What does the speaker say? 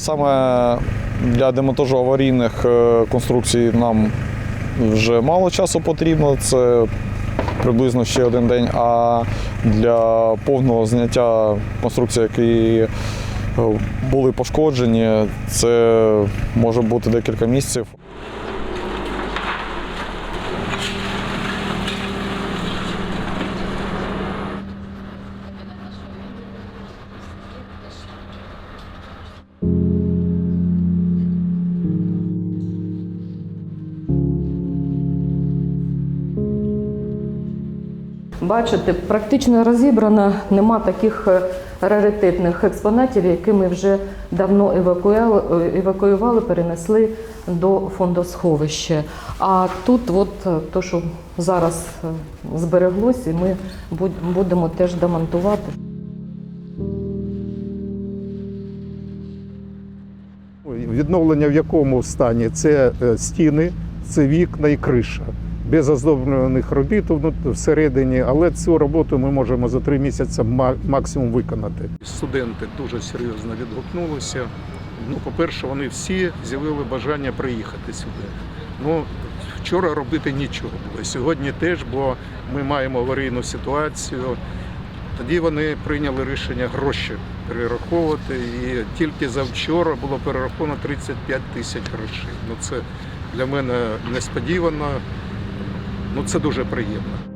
Саме для демонтажу аварійних е, конструкцій нам вже мало часу потрібно. Це приблизно ще один день. А для повного зняття конструкцій, які е, були пошкоджені, це може бути декілька місяців. Бачите, практично розібрано, нема таких е, раритетних експонатів, які ми вже давно е, евакуювали перенесли до фондосховища. А тут, от е, то, що зараз збереглось, і ми будемо теж демонтувати. Відновлення в якому стані? Це стіни, це вікна і криша. Без оздоблюваних робіт всередині, але цю роботу ми можемо за три місяці максимум виконати. Студенти дуже серйозно відгукнулися. Ну, по-перше, вони всі з'явили бажання приїхати сюди. Ну, вчора робити нічого було. Сьогодні теж, бо ми маємо аварійну ситуацію. Тоді вони прийняли рішення гроші перераховувати, і тільки завчора було перераховано 35 тисяч грошей. Ну це для мене несподівано, ну це дуже приємно.